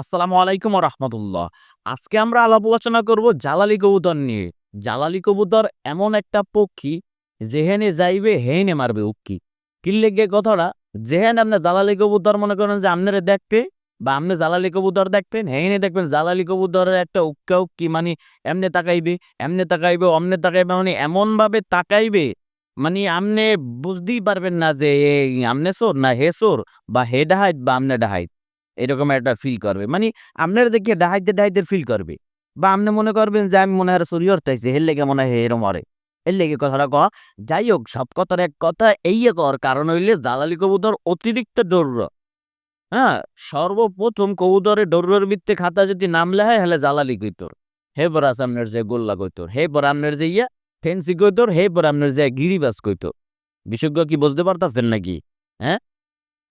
আসসালামু আলাইকুম রহমতুল্লাহ। আজকে আমরা আলাপ আলোচনা করব জালালি কবুতর নিয়ে। জালালি কবুতর এমন একটা পক্ষী, যেহেনে যাইবে হেনে মারবে উক্কি। কিল্লেগে কথাটা? যেহেন আপনি জালালি কবুতর মনে করেন যে আপনারা দেখবে বা আপনি জালালি কবুতর দেখবেন হেনে দেখবেন জালালি কবুতরের একটা উক্কা উক্কি মানে এমনে তাকাইবে এমনে তাকাইবে, অমনে তাকাইবে মানে এমনভাবে তাকাইবে মানে আপনি বুঝতেই পারবেন না যে আমনে সোর না হে সোর বা হে ডাহাইট বা আমনে ডাহাইট। এরকম একটা ফিল করবে। মানে আপনার দেখে ডাহাইতে ডাহাইতে ফিল করবে। বা আপনি মনে করবেন যে, আমি মনে হয় শরীর তাইছে হের লেগে মনে হয় এরম মরে। এর লেগে কথাটা ক, যাই হোক, সব কথার এক কথা এই কর কারণ হইলে জালালি কবুতর অতিরিক্ত ডৌর হ্যাঁ সর্বপ্রথম কবুতরের ডৌরের ভিত্তে খাতা যদি নাম লেখায় হলে জালালি কইতর। হে পর আছে আপনার যে গোল্লা কইতর, হে পর আপনার যে ইয়া, ফেন্সি কইতর, হে পর আপনার যে গিরিবাস কইতর। বিশেষজ্ঞ কি বুঝতে পারতাছেন নাকি? হ্যাঁ?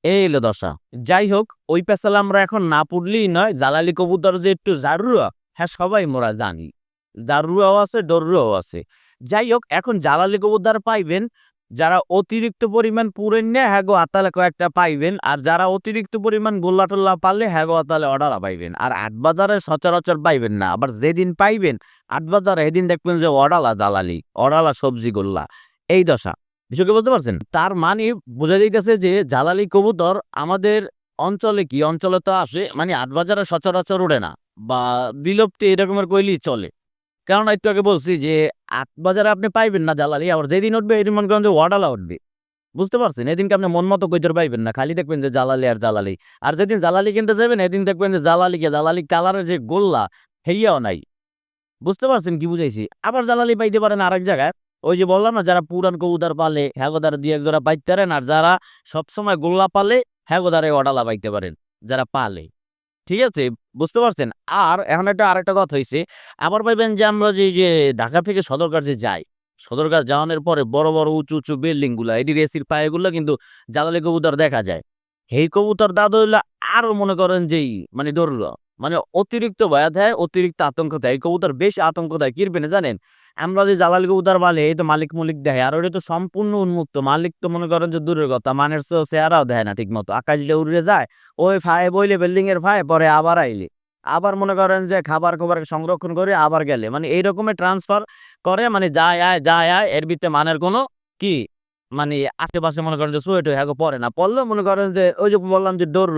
এই হলো দশা। যাই হোক ওই পেশাল আমরা এখন না পড়লেই নয়, জালালি কবুতর যে একটু জারুয়া হ্যাঁ সবাই মোরা জানি। জারুয়াও আছে, ডরুয়াও আছে। যাই হোক এখন জালালি কবুতর পাইবেন, যারা অতিরিক্ত পরিমাণ পুরেন না হ্যাগো আতালে কয়েকটা পাইবেন, আর যারা অতিরিক্ত পরিমাণ গোল্লা টোল্লা পারলে হ্যাগো আতালে অর্ডারা পাইবেন। আর বাজারে সচরাচর পাইবেন না, আবার যেদিন পাইবেন, আট বাজারে এদিন দেখবেন যে অডালা জালালি অডালা সবজি গোল্লা। এই দশা। বিষয়কে বুঝতে পারছেন? তার মানে বোঝা যাইতেছে যে জালালি কবুতর আমাদের অঞ্চলে কি? অঞ্চলে তো আসে মানে আট বাজারে সচরাচর ওঠে না বা বিলুপ্তি এরকমের কইলেই চলে। কারণ একটু আগে বলছি যে আট বাজারে আপনি পাইবেন না জালালি, আবার যেদিন উঠবে এদিন মনে করেন যে ওয়াডালা উঠবে। বুঝতে পারছেন? এদিনকে আপনি মন মতো কইতর পাইবেন না, খালি দেখবেন যে জালালি আর জালালি। আর যেদিন জালালি কিনতে যাবেন, এদিন দেখবেন যে জালালিকে জালালি কালারের যে গোল্লা, হেইয়াও নাই। বুঝতে পারছেন কি বুঝাইছি? আবার জালালি পাইতে পারেন আরেক জায়গায়। ওই যে বললাম না, যারা পুরান কবুতর পালে হ্যাগোদার দিয়ে এক জোড়া পাইতে পারেন, আর যারা সবসময় গোল্লা পালে হ্যাগোদারে অডালা পাইতে পারেন, যারা পালে। ঠিক আছে? বুঝতে পারছেন? আর এখন একটা, আরেকটা কথা হয়েছে আবার পাইবেন যে আমরা যে যে ঢাকা থেকে সদরঘাট যে যাই, সদরঘাট যাওয়ানোর পরে বড় বড়, উঁচু উঁচু বিল্ডিংগুলা এটি রেসির পায়েগুলো কিন্তু জালালি কবুতর দেখা যায়। এই কবুতর দাদা হইলে আরও মনে করেন যেই মানে দৌড়ল মানে অতিরিক্ত ভয়া দেয়, অতিরিক্ত আতঙ্ক দেয়। কবুতর বেশি আতঙ্ক দেয়। কিরবেন জানেন? আমরা যে জালাল কবুতর বালে, এই তো মালিক মুলিক দেয় আর ওটা তো সম্পূর্ণ উন্মুক্ত। মালিক তো মনে করেন যে দূরের কথা। মানের তো চেহারাও দেয় না ঠিক মতো আকাশ দিয়ে উড়ে যায়, ওই ফায়ে বইলে বিল্ডিং এর ফায়ে, পরে আবার আইলে। আবার মনে করেন যে খাবার খাবার সংরক্ষণ করে আবার গেলে। মানে এই রকমের ট্রান্সফার করে মানে যায়, আয় যায়, আয়, এর ভিতরে মানের কোনো কি? মানে আশেপাশে মনে করেন যে সোয়েট হয়ে পড়ে না। পড়লেও মনে করেন যে ওই যে বললাম যে দৌড়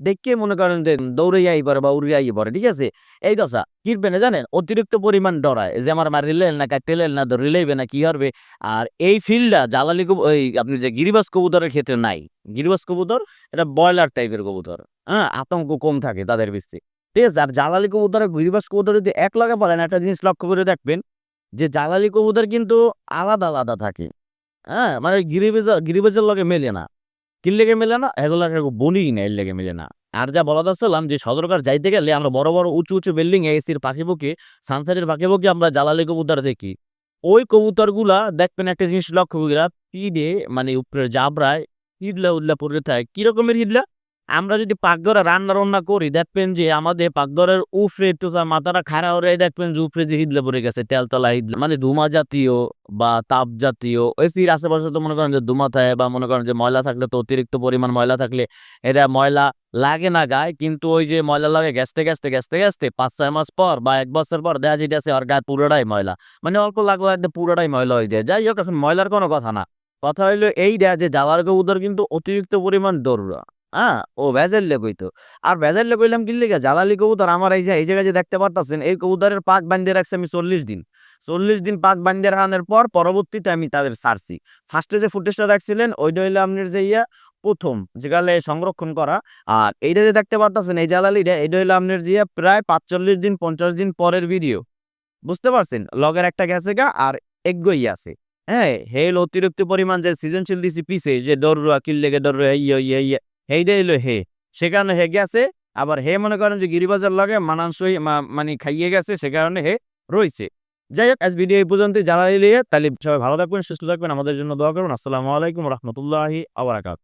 দেখে মনে করেন যে দৌড়ে যাই পরে বা উড়ে যাই পরে, ঠিক আছে? এই দশা কিরবে না জানেন? অতিরিক্ত পরিমাণ ডরায়। যে আমার মার রিলেল না কাটেলেল না রিলেইবে না, কি হবে আর এই ফিল্ডটা কবু, ওই আপনি যে গিরিবাস কবুতরের ক্ষেত্রে নাই। গিরিবাস কবুতর এটা ব্রয়লার টাইপের কবুতর হ্যাঁ? আতঙ্ক কম থাকে তাদের বেশি। ঠিক আছে? আর জালালি কবুতর, গিরিবাস কবুতর যদি এক লগে বলেন একটা জিনিস লক্ষ্য করে দেখবেন যে জালালি কবুতর কিন্তু আলাদা আলাদা থাকে। হ্যাঁ? মানে গিরিবাজ, গিরিবাজের লগে মেলে না। কি লেগে মেলে না এগুলো বলি না, এর লেগে মেলে না। আর যা বলা যাচ্ছিলাম যে সদরকার যাইতে গেলে আমরা বড় বড়, উঁচু উঁচু বিল্ডিং এসির পাখি বুকে সানসারের পাখি বুকে আমরা জ্বালালি কবুতর দেখি। ওই কবুতরগুলা, দেখবেন একটা জিনিস লক্ষ্য করি পিদে মানে উপরে জাবরায় হিদলা উদলা পড়ে থাকে কিরকমের হিদলা আমরা যদি পাকঘরে রান্না রান্না করি, দেখবেন যে আমাদের পাকঘরের উফরে একটু মাথাটা খাড়া হয়ে দেখবেন যে উপরে যে হিদলা পড়ে গেছে, তেলতলা হিদলা। মানে ধুমা জাতীয় বা তাপ জাতীয় এসির আশেপাশে তো মনে করেন যে ধুমা থাকে বা মনে করেন যে ময়লা থাকলে তো অতিরিক্ত পরিমাণ ময়লা থাকলে এটা ময়লা লাগে না গায়ে, কিন্তু ওই যে ময়লা লাগে গ্যাসতে গ্যাসতে গ্যাসতে গ্যাসতে পাঁচ, ছয় মাস পর বা এক বছর পর দেখা যাইতেছে আর গায়ে পুরোটাই ময়লা। মানে অল্প লাগল একদম পুরোটাই ময়লা হয়ে যায়। যাই হোক, এখন ময়লার কোনো কথা না। কথা হইল এই দেয়া যে জ্বালার কবুতর কিন্তু অতিরিক্ত পরিমাণ দৌড়া হ্যাঁ ও ভেজেল লেগইতো আর ভেজেল লেগইলাম কি লেগে? জ্বালালি কবুতর আমার এই যে, এই জায়গায় যে দেখতে পারতাছেন, এই কবুতরের পাক বান্ধিয়ে রাখছি আমি চল্লিশ দিন। চল্লিশ দিন পাক বান্ধিয়ে রাখানোর পর পরবর্তীতে আমি তাদের সারছি ফার্স্টে যে ফুটেজটা দেখছিলেন, ওইটা হইল আপনার যে ইয়া, প্রথম, যেখানে সংরক্ষণ করা। আর এইটা যে দেখতে পারতেছেন, এই জালালিটা এইটা হইল আপনার যে প্রায় পাঁচচল্লিশ দিন, পঞ্চাশ দিন পরের ভিডিও বুঝতে পারছেন? লগের একটা গেছে গা, আর এগোই আছে। হ্যাঁ হেল অতিরিক্ত পরিমাণ যে সৃজনশীল দিছি পিছে যে দৌড়া কিল্লেগে দৌড়া ইয়ে ইয়ে ইয়ে হেইডা হইল হে। সে কারণে হে গেছে, আবার হে মনে করেন যে গিরিবাজার লগে মানানসই মানে খাইয়ে গেছে সে কারণে হে রয়েছে যাই হোক আজ ভিডিও এই পর্যন্ত যারা তাহলে সবাই ভালো থাকবেন, সুস্থ থাকবেন, আমাদের জন্য দোয়া করুন। আসসালামু আলাইকুম রহমতুল্লাহি আবরাকাত।